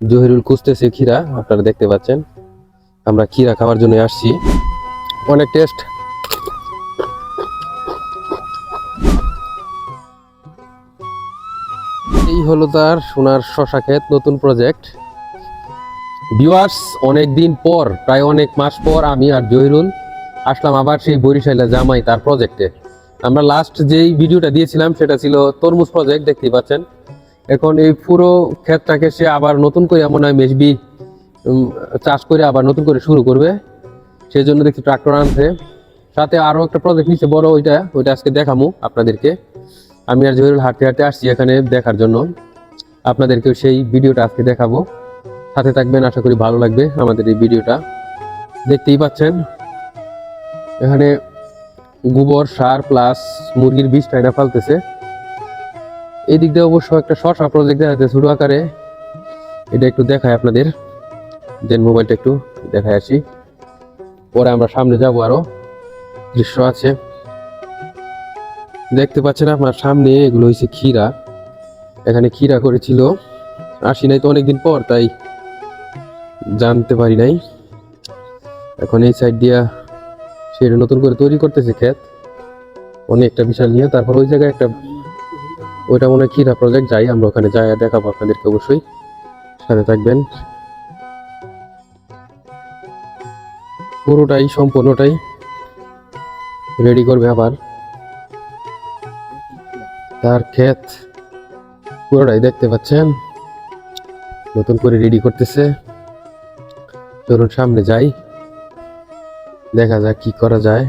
জহিরুল খুঁজতেছে ক্ষীরা, আপনারা দেখতে পাচ্ছেন। আমরা ক্ষীরা খাওয়ার জন্য আসছি। অনেক টেস্ট। এই হলো তার সোনার শশা ক্ষেত, নতুন প্রজেক্ট ভিউয়ার্স অনেক দিন পর, প্রায় অনেক মাস পর আমি আর জহিরুল আসলাম আবার সেই বরিশাইলা জামাই তার প্রজেক্টে আমরা লাস্ট যেই ভিডিওটা দিয়েছিলাম, সেটা ছিল তরমুজ প্রজেক্ট দেখতেই পাচ্ছেন। এখন এই পুরো ক্ষেতটাকে সে আবার নতুন করে মনে হয় মেজবি চাষ করে আবার নতুন করে শুরু করবে। সেই জন্য দেখছি ট্রাক্টর আনছে। সাথে আরও একটা প্রজেক্ট নিচ্ছে, বড় ওইটা ওইটা আজকে দেখামু আপনাদেরকে। আমি আর জহিরুল হাঁটতে হাঁটতে আসছি এখানে দেখার জন্য। আপনাদেরকেও সেই ভিডিওটা আজকে দেখাবো। সাথে থাকবেন, আশা করি ভালো লাগবে আমাদের এই ভিডিওটা। দেখতেই পাচ্ছেন, এখানে গোবর সার প্লাস মুরগির বীজটা এটা ফালতেছে এই দিক দিয়ে অবশ্য একটা শর্টস প্রজেক্ট দেখা যাচ্ছে ছোট আকারে। এটা একটু দেখায় আপনাদের। দেন মোবাইলটা একটু দেখায় আসি। পরে আমরা সামনে যাব আরও। দৃশ্য আছে। দেখতে পাচ্ছেন আপনার সামনে এগুলো হয়েছে ক্ষীরা। এখানে ক্ষীরা করেছিল। আসি নাই তো অনেকদিন পর, তাই জানতে পারি নাই। এখন এই সাইড দিয়া সেটা নতুন করে তৈরি করতেছে ক্ষেত। অনেকটা বিশাল নিয়ে, তারপর ওই জায়গায় একটা ওইটা মনে হয় প্রজেক্ট যাই আমরা ওখানে যাই, দেখাবো আপনাদেরকে অবশ্যই। সাথে থাকবেন। পুরোটাই, সম্পূর্ণটাই রেডি করবে আবার। তার ক্ষেত পুরোটাই দেখতে পাচ্ছেন। নতুন করে রেডি করতেছে। চলুন সামনে যাই। দেখা যাক কি করা যায়।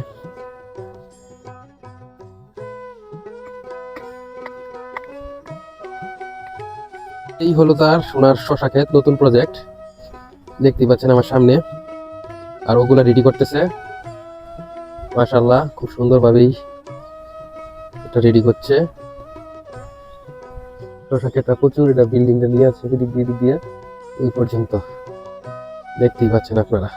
এই হলো তার সোনার শশা ক্ষেত নতুন প্রজেক্ট দেখতেই পাচ্ছেন আমার সামনে। আর ওগুলা রেডি করতেছে। মাশাল্লাহ খুব সুন্দরভাবেই এটা রেডি করছে। শশা ক্ষেতটা প্রচুর এটা বিল্ডিংটা নিয়ে আছে দিক দিয়ে দিক দিয়ে। ওই পর্যন্ত। দেখতেই পাচ্ছেন আপনারা।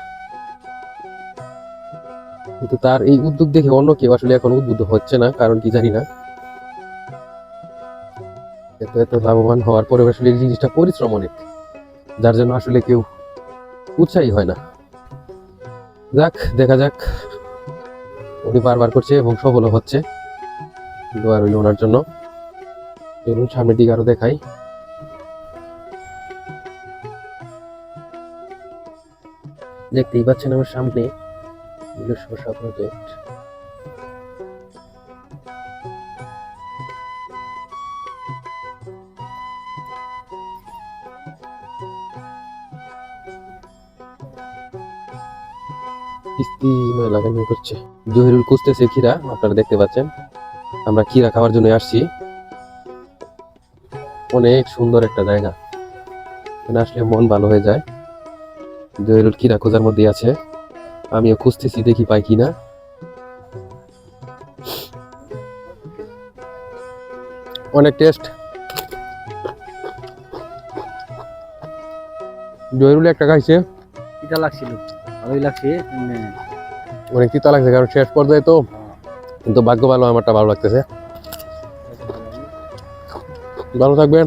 কিন্তু তার এই উদ্যোগ দেখে অন্য কেউ আসলে এখন উদ্বুদ্ধ হচ্ছে না, কারণ কি জানি না। এত এত লাভবান হওয়ার পরে আসলে এই জিনিসটা পরিশ্রম অনেক। যার জন্য আসলে কেউ উৎসাহী হয় না। যাক, দেখা যাক। উনি বারবার করছে এবং সফল হচ্ছে। দোয়া রইল ওনার জন্য। চলুন, সামনের দিকে আরও দেখাই। দেখতেই পাচ্ছেন আমার সামনে শসা প্রজেক্ট কিস্তি নয় লাগানো করছে। জহিরুল খুঁজতেছে ক্ষীরা, আপনারা দেখতে পাচ্ছেন। আমরা ক্ষীরা খাওয়ার জন্য আসছি। অনেক সুন্দর একটা জায়গা। এখানে আসলে মন ভালো হয়ে যায়। জহিরুল ক্ষীরা খোঁজার মধ্যে আছে। আমিও খুঁজতেছি, দেখি পাই কিনা। অনেক টেস্ট। জহিরুল একটা খাইছে। এটা লাগছিল। ভালোই লাগছে অনেক তিতা লাগছে? কারণ শেষ পর্যায়ে তো কিন্তু ভাগ্য ভালো আমারটা ভালো লাগতেছে। ভালো থাকবেন।